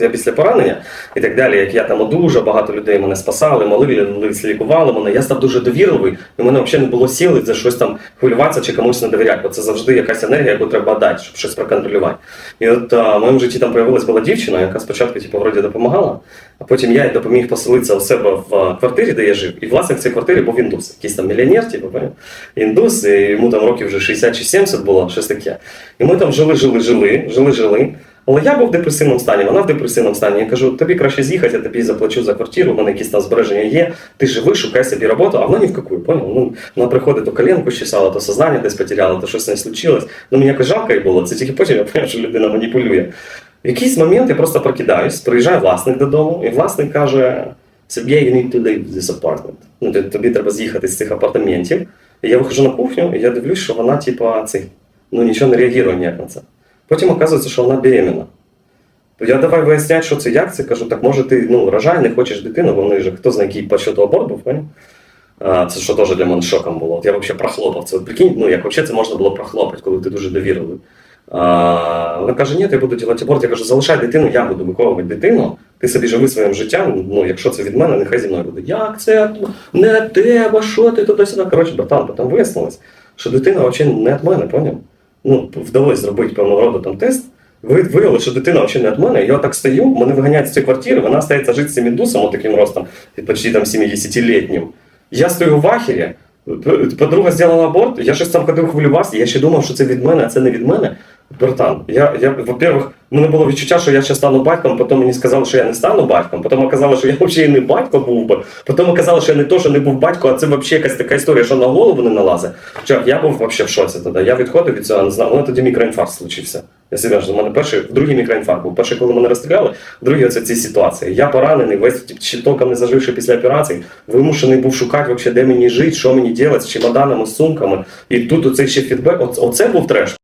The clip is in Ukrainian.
Я після поранення і так далі, як я там дуже багато людей мене спасали, молились, лікували мене. Я став дуже довірливий, і в мене взагалі не було сили за щось там хвилюватися чи комусь не довіряти. Бо це завжди якась енергія, яку треба дати, щоб щось проконтролювати. І от а, в моєму житті там проявилась була дівчина, яка спочатку, типу, вроді допомагала, а потім я їй допоміг поселитися у себе в квартирі, де я жив. І власник цієї квартири був індус, якийсь там мільйонер, типу, індус, і йому там років вже 60 чи 70 було, щось таке. І ми там жили, жили, жили, жили, жили. Але я був в депресивному стані, вона в депресивному стані. Я кажу, тобі краще з'їхати, я тобі заплачу за квартиру, у мене якісь там збереження є, ти живи, шукай собі роботу, а вона ні в какую, поняв? Ну, вона приходить, то коленку щесала, то сознання десь потеряла, то щось з нею случилось. Ну, мені якось жалко їй було, це тільки потім я поняв, що людина маніпулює. В якийсь момент я просто прокидаюсь, приїжджає власник додому, і власник каже: Сергій, you need to leave this apartment. Ну, тобі треба з'їхати з цих апартаментів. І я виходжу на кухню, і я дивлюсь, що вона, типа, цей, ну нічого не реагує ніяк на це. Потім оказується, що вона беременна. То я давай виясняти, що це, як це. Кажу, так може ти ну, рожай, не хочеш дитину, вони ж хто знає, який по аборт був, поняв? Це що теж для мене шоком було. От я взагалі прохлопав це. Прикинь, ну як взагалі це можна було прохлопати, коли ти дуже довірливий. А, вона каже, ні, я буду робити аборт. Я кажу, залишай дитину, я буду виховувати дитину. Ти собі живи своїм життям. Ну, якщо це від мене, нехай зі мною буде. Як це не тебе, що ти туди-сюди? Коротше, братан, потім вияснилось, що дитина взагалі не від мене, поняв? Ну, вдалося зробити певного роду там тест. Ви виявили, що дитина взагалі не від мене. Я так стою, мене виганяють з цієї квартири, вона стається жити з цим індусом, таким ростом, почти там 70-літнім. Я стою в ахері, подруга зробила аборт, я щось там ходив хвилювався, я ще думав, що це від мене, а це не від мене. Братан, я, я во-первых, мене було відчуття, що я ще стану батьком, потім мені сказали, що я не стану батьком, потім оказало, що я взагалі не батько був би, потім оказало, що я не то, що не був батько, а це взагалі якась така історія, що на голову не налазить. Чувак, я був взагалі в шоці тоді. Я відходив від цього, не знаю, у тоді мікроінфаркт случився. Я серйозно, у мене перший, другий мікроінфаркт був. Перший, коли мене розстріляли, другий оце ці ситуації. Я поранений, весь ще толком не заживши після операції, вимушений був шукати, вообще, де мені жити, що мені робити, з чемоданами, з сумками. І тут оцей ще фідбек, оце був треш.